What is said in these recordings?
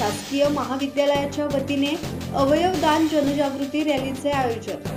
शासकीय महाविद्यालयाच्या वतीने अवयवदान जनजागृती रॅलीचे आयोजन.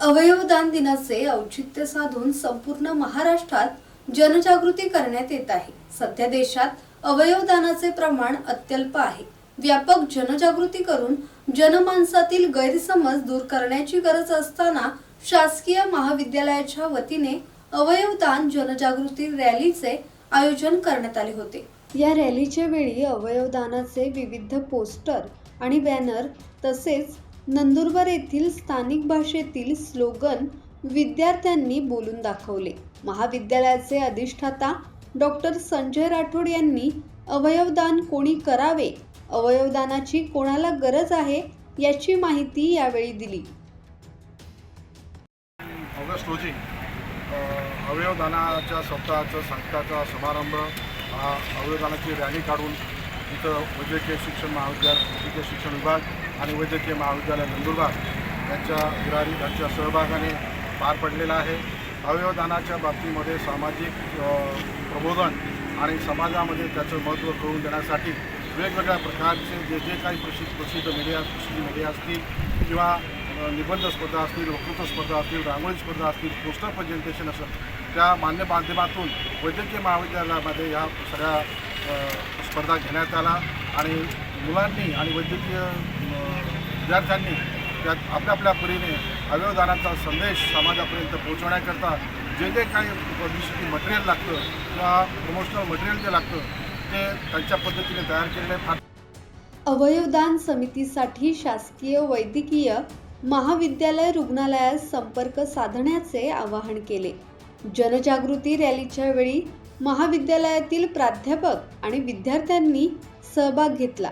अवयवदान दिनाचे औचित्य साधून संपूर्ण महाराष्ट्रात जनजागृती करण्यात येत आहे. सध्या देशात अवयवदानाचे प्रमाण अत्यल्प आहे. व्यापक जनजागृती करून जनमानसातील गैरसमज दूर करण्याची गरज असताना शासकीय महाविद्यालयाच्या वतीने अवयवदान जनजागृती रॅलीचे आयोजन करण्यात आले होते. या रॅलीच्या वेळी अवयवदानाचे विविध पोस्टर आणि बॅनर तसेच नंदुरबार येथील स्थानिक भाषेतील स्लोगन विद्यार्थ्यांनी बोलून दाखवले. महाविद्यालयाचे अधिष्ठाता डॉक्टर संजय राठोड यांनी अवयवदान कोणी करावे? अवयवदानाची कोणाला गरज आहे? याची माहिती यावेळी दिली. ऑगस्ट रोजी अवयवदानाच्या सप्ताहाचा संस्थाचा समारंभ हा अवयवदानाची रॅली काढून इथं वैद्यकीय शिक्षण महाविद्यालय वैद्यकीय शिक्षण विभाग आणि वैद्यकीय महाविद्यालय नंदुरबार यांच्या विरारी यांच्या सहभागाने पार पडलेला आहे. अवयवदानाच्या बाबतीमध्ये सामाजिक प्रबोधन आणि समाजामध्ये त्याचं महत्त्व कळून देण्यासाठी वेगवेगळ्या प्रकारचे जे जे काही प्रसिद्ध प्रसिद्ध मीडिया प्रसिद्ध मीडिया असतील किंवा निबंध स्पर्धा असतील वक्तृत्व स्पर्धा असतील रांगोळी स्पर्धा असतील पोस्टर प्रेझेंटेशन असेल त्या मान्य माध्यमातून वैद्यकीय महाविद्यालयामध्ये ह्या सगळ्या स्पर्धा घेण्यात आला आणि मुलांनी आणि वैद्यकीय विद्यार्थ्यांनी त्यात आपल्या आपल्या परीने अवयवदानाचा संदेश समाजापर्यंत पोहोचवण्याकरता जे जे काही पब्लिसिटी मटेरियल लागतं किंवा प्रमोशनल मटेरियल जे लागतं ते त्यांच्या पद्धतीने तयार केलेलं फार अवयवदान समितीसाठी शासकीय वैद्यकीय महाविद्यालय रुग्णालयात संपर्क साधण्याचे आवाहन केले. जनजागृती रॅलीच्या वेळी महाविद्यालयातील प्राध्यापक आणि विद्यार्थ्यांनी सहभाग घेतला.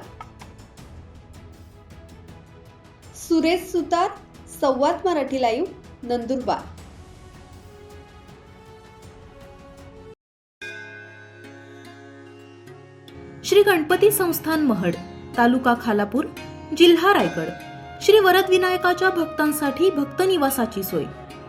सुरेश सुतार संवाद मराठी लाईव्ह नंदुरबार. श्री गणपती संस्थान महड तालुका खालापूर जिल्हा रायगड. श्री वरदविनायकाच्या भक्तांसाठी भक्त निवासाची सोय.